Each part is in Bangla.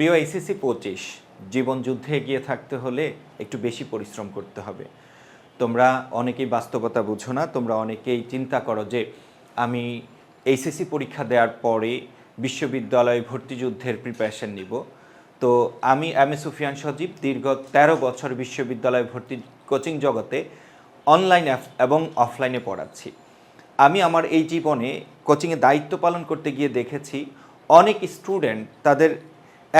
প্রিয় এসিসি পঁচিশ জীবন যুদ্ধে এগিয়ে থাকতে হলে একটু বেশি পরিশ্রম করতে হবে। তোমরা অনেকেই বাস্তবতা বুঝো না, তোমরা অনেকেই চিন্তা করো যে আমি এইচএসসি পরীক্ষা দেওয়ার পরে বিশ্ববিদ্যালয়ে ভর্তি যুদ্ধের প্রিপারেশন নিব। তো আমি এম এ সুফিয়ান সজীব, দীর্ঘ ১৩ বছর বিশ্ববিদ্যালয় ভর্তি কোচিং জগতে অনলাইন এবং অফলাইনে পড়াচ্ছি। আমি আমার এই জীবনে কোচিংয়ে দায়িত্ব পালন করতে গিয়ে দেখেছি, অনেক স্টুডেন্ট তাদের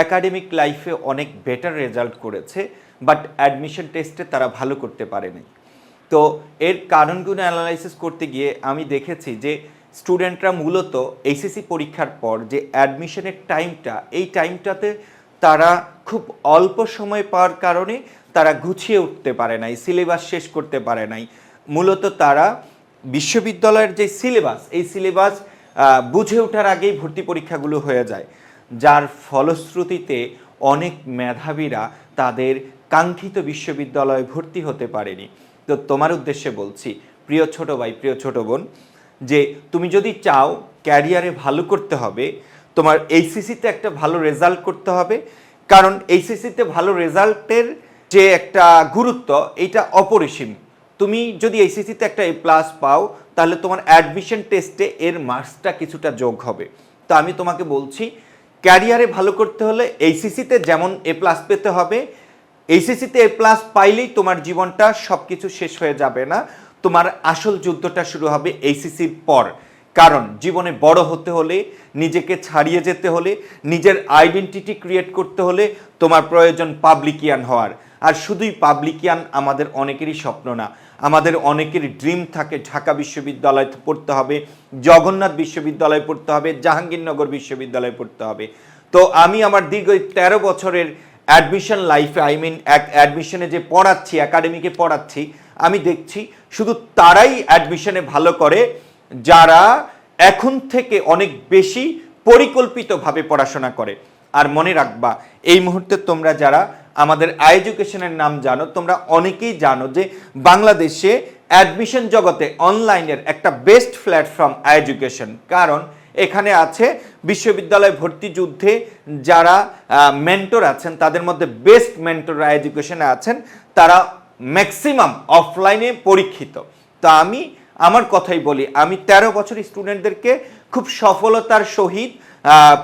একাডেমিক লাইফে অনেক বেটার রেজাল্ট করেছে বাট অ্যাডমিশন টেস্টে তারা ভালো করতে পারেনি। তো এর কারণগুলো অ্যানালাইসিস করতে গিয়ে আমি দেখেছি যে স্টুডেন্টরা মূলত এইচএসসি পরীক্ষার পর যে অ্যাডমিশনের টাইমটা এই টাইমটাতে তারা খুব অল্প সময় পাওয়ার কারণে তারা গুছিয়ে উঠতে পারে নাই সিলেবাস শেষ করতে পারে নাই। মূলত তারা বিশ্ববিদ্যালয়ের যে সিলেবাস এই সিলেবাস বুঝে ওঠার আগেই ভর্তি পরীক্ষাগুলো হয়ে যায়। যার ফলশ্রুতিতে অনেক মেধাবীরা তাদের কাঙ্ক্ষিত বিশ্ববিদ্যালয়ে ভর্তি হতে পারেনি। তো তোমার উদ্দেশ্যে বলছি, প্রিয় ছোট ভাই, প্রিয় ছোট বোন, যে তুমি যদি চাও ক্যারিয়ারে ভালো করতে হবে, তোমার এইচসিসিতে একটা ভালো রেজাল্ট করতে হবে। কারণ এইচসিসিতে ভালো রেজাল্টের যে একটা গুরুত্ব, এটা অপরিসীম। তুমি যদি এইচএসসিতে একটা এ প্লাস পাও, তাহলে তোমার অ্যাডমিশন টেস্টে এর মার্কসটা কিছুটা যোগ হবে। তো আমি তোমাকে বলছি ক্যারিয়ারে ভালো করতে হলে এইসিসিতে যেমন এ প্লাস পেতে হবে এইসিসিতে এ প্লাস পাইলেই তোমার জীবনটা সব কিছু শেষ হয়ে যাবে না। তোমার আসল যুদ্ধটা শুরু হবে এইসিসির পর। কারণ জীবনে বড় হতে হলে, নিজেকে ছাড়িয়ে যেতে হলে, নিজের আইডেন্টিটি ক্রিয়েট করতে হলে তোমার প্রয়োজন পাবলিকিয়ান হওয়ার। আর শুধুই পাবলিকিয়ান আমাদের অনেকেরই স্বপ্ন না। আমাদের অনেকের ড্রিম থাকে, ঢাকা বিশ্ববিদ্যালয় পড়তে হবে, জগন্নাথ বিশ্ববিদ্যালয় পড়তে হবে, জাহাঙ্গীরনগর বিশ্ববিদ্যালয় পড়তে হবে। তো আমি আমার দীর্ঘ তেরো বছরের অ্যাডমিশন লাইফে আই মিন এক অ্যাডমিশনে যে পড়াচ্ছি একাডেমিকে পড়াচ্ছি, আমি দেখছি শুধু তারাই অ্যাডমিশনে ভালো করে যারা এখন থেকে অনেক বেশি পরিকল্পিতভাবে পড়াশোনা করে। আর মনে রাখবা, এই মুহূর্তে তোমরা যারা আমাদের এডুকেশনের নাম জানো। তোমরা অনেকেই জানো যে বাংলাদেশে অ্যাডমিশন জগতে অনলাইনের একটা বেস্ট প্ল্যাটফর্ম এডুকেশন। কারণ এখানে আছে বিশ্ববিদ্যালয় ভর্তি যুদ্ধে যারা মেন্টর আছেন, তাদের মধ্যে বেস্ট মেন্টররা এডুকেশনে আছেন, তারা ম্যাক্সিমাম অফলাইনে পরীক্ষিত। তা আমি, আমার কথাই বলি, আমি ১৩ বছর স্টুডেন্টদেরকে খুব সফলতার সহিত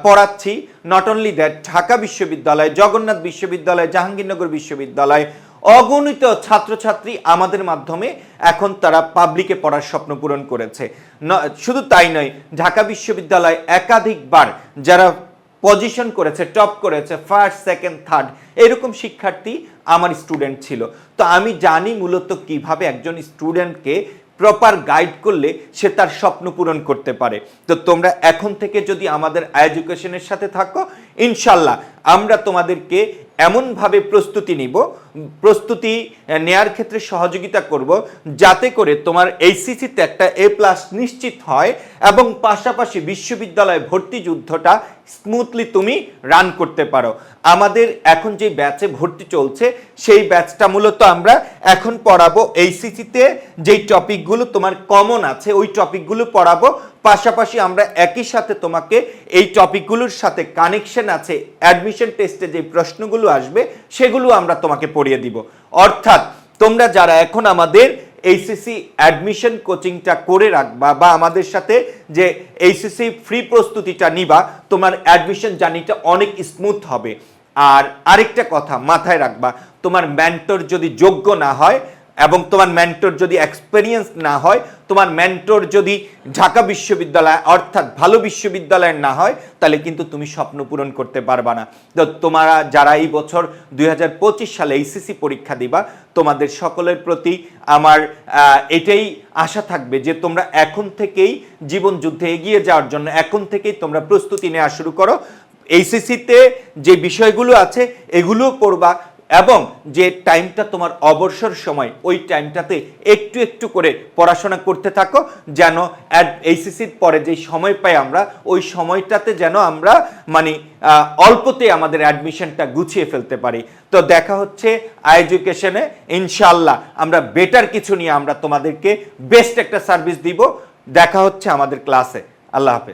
পড়াচ্ছি। নট অনলি দ্যাট ঢাকা বিশ্ববিদ্যালয়, জগন্নাথ বিশ্ববিদ্যালয়, জাহাঙ্গীরনগর বিশ্ববিদ্যালয়, অগণিত ছাত্রছাত্রী আমাদের মাধ্যমে এখন তারা পাবলিকে পড়ার স্বপ্ন পূরণ করেছে। শুধু তাই নয়, ঢাকা বিশ্ববিদ্যালয় একাধিকবার যারা পজিশন করেছে টপ করেছে ফার্স্ট সেকেন্ড থার্ড এরকম শিক্ষার্থী আমার স্টুডেন্ট ছিল। তো আমি জানি মূলত কীভাবে একজন স্টুডেন্টকে প্রপার গাইড করলে সে তার স্বপ্ন পূরণ করতে পারে। তো তোমরা এখন থেকে যদি আমাদের এডুকেশনের সাথে থাকো ইনশাল্লাহ আমরা তোমাদেরকে এমনভাবে প্রস্তুতি নিব, প্রস্তুতি নেয়ার ক্ষেত্রে সহযোগিতা করব, যাতে করে তোমার এইসিসিতে একটা এ প্লাস নিশ্চিত হয় এবং পাশাপাশি বিশ্ববিদ্যালয়ে ভর্তি যুদ্ধটা স্মুথলি তুমি রান করতে পারো। আমাদের এখন যে ব্যাচে ভর্তি চলছে, সেই ব্যাচটা মূলত আমরা এখন পড়াবো এইসিসিতে যেই টপিকগুলো তোমার কমন আছে, ওই টপিকগুলো পড়াবো। পাশাপাশি আমরা একই সাথে তোমাকে এই টপিকগুলোর সাথে কানেকশন আছে অ্যাডমিশন টেস্টে যে প্রশ্নগুলো আসবে, সেগুলো আমরা তোমাকে পড়িয়ে দিব। অর্থাৎ, তোমরা যারা এখন আমাদের এইচএসসি অ্যাডমিশন কোচিংটা করে রাখবা বা আমাদের সাথে যে এইচএসসি ফ্রি প্রস্তুতিটা নিবা, তোমার অ্যাডমিশন জার্নিটা অনেক স্মুথ হবে। আর আরেকটা কথা মাথায় রাখবা, তোমার ম্যান্টর যদি যোগ্য না হয় এবং তোমার মেন্টর যদি এক্সপেরিয়েন্স না হয়, তোমার মেন্টর যদি ঢাকা বিশ্ববিদ্যালয় অর্থাৎ ভালো বিশ্ববিদ্যালয়ের না হয়, তাহলে কিন্তু তুমি স্বপ্ন পূরণ করতে পারবা না। তো তোমরা যারা এই বছর দুই হাজার পঁচিশ সালে এইসিসি পরীক্ষা দিবা, তোমাদের সকলের প্রতি আমার এটাই আশা থাকবে যে তোমরা এখন থেকেই জীবন যুদ্ধে এগিয়ে যাওয়ার জন্য, এখন থেকেই তোমরা প্রস্তুতি নেওয়া শুরু করো। এইসিসিতে যে বিষয়গুলো আছে, এগুলোও পড়বা। এবং যে টাইমটা তোমার অবসর সময়, ওই টাইমটাতে একটু একটু করে পড়াশোনা করতে থাকো, যেন এইচএসির পরে যে সময় পাই আমরা, ওই সময়টাতে যেন আমরা মানে অল্পতে আমাদের অ্যাডমিশনটা গুছিয়ে ফেলতে পারি। তো দেখা হচ্ছে আই এডুকেশনে ইনশাল্লাহ আমরা বেটার কিছু নিয়ে আমরা তোমাদেরকে বেস্ট একটা সার্ভিস দিব। দেখা হচ্ছে আমাদের ক্লাসে আল্লাহ হাফেজ।